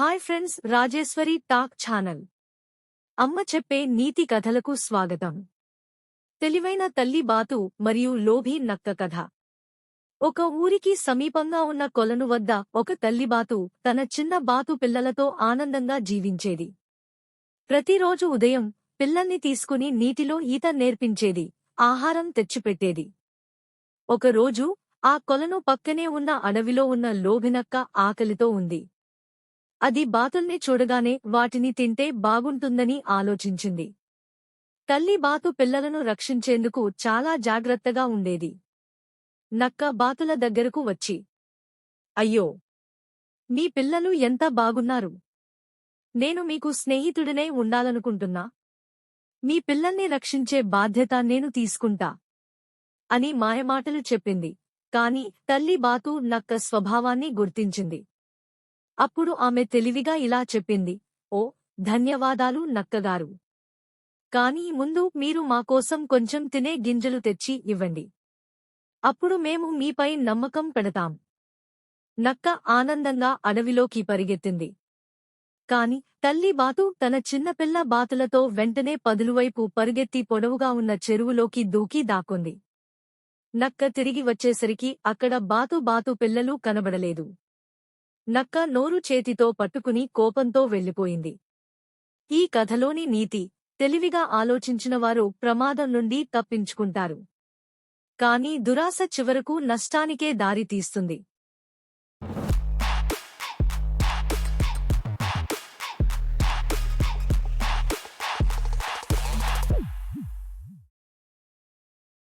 Hi friends Rajeshwari talk channel. అమ్మ చెప్పే నీతి కథలకు స్వాగతం. తెలివైన తల్లి బాతు మరియు లోభి నక్క కథ. ఒక ఊరికి సమీపంగా ఉన్న కొలను వద్ద ఒక తల్లి బాతు తన చిన్న బాతు పిల్లలతో ఆనందంగా జీవించేది. ప్రతిరోజు ఉదయం పిల్లల్ని తీసుకుని నీటిలో ఈత నేర్పించేది ఆహారం తెచ్చిపెట్టేది. ఒకరోజు ఆ కొలను పక్కనే ఉన్న అడవిలో ఉన్న లోభినక్క ఆకలితో ఉంది. అది బాతుల్ని చూడగానే వాటిని తింటే బాగుంటుందని ఆలోచించింది. తల్లి బాతు పిల్లలను రక్షించేందుకు చాలా జాగ్రత్తగా ఉండేది. నక్క బాతుల దగ్గరకు వచ్చి అయ్యో! మీ పిల్లలు ఎంత బాగున్నారు. నేను మీకు స్నేహితుడినే ఉండాలనుకుంటున్నా. మీ పిల్లల్ని రక్షించే బాధ్యత నేను తీసుకుంటా అని మాయమాటలు చెప్పింది. కాని తల్లి బాతు నక్క స్వభావాన్ని గుర్తించింది. అప్పుడు ఆమె తెలివిగా ఇలా చెప్పింది ఓ ధన్యవాదాలు నక్కగారు. కాని ముందు మీరు మాకోసం కొంచెం తినే గింజలు తెచ్చి ఇవ్వండి. అప్పుడు మేము మీపై నమ్మకం పెడతాం. నక్క ఆనందంగా అడవిలోకి పరిగెత్తింది. కాని తల్లి బాతు తన చిన్నపిల్ల బాతులతో వెంటనే పదులువైపు పరిగెత్తి పొడవుగా ఉన్న చెరువులోకి దూకి దాక్కుంది. నక్క తిరిగి వచ్చేసరికి అక్కడ బాతు బాతు పిల్లలు కనబడలేదు. నక్క నోరు చేతితో పట్టుకుని కోపంతో వెళ్ళిపోయింది. ఈ కథలోని నీతి తెలివిగా ఆలోచించినవారు ప్రమాదం నుండి తప్పించుకుంటారు. కాని దురాశ చివరకు నష్టానికే దారితీస్తుంది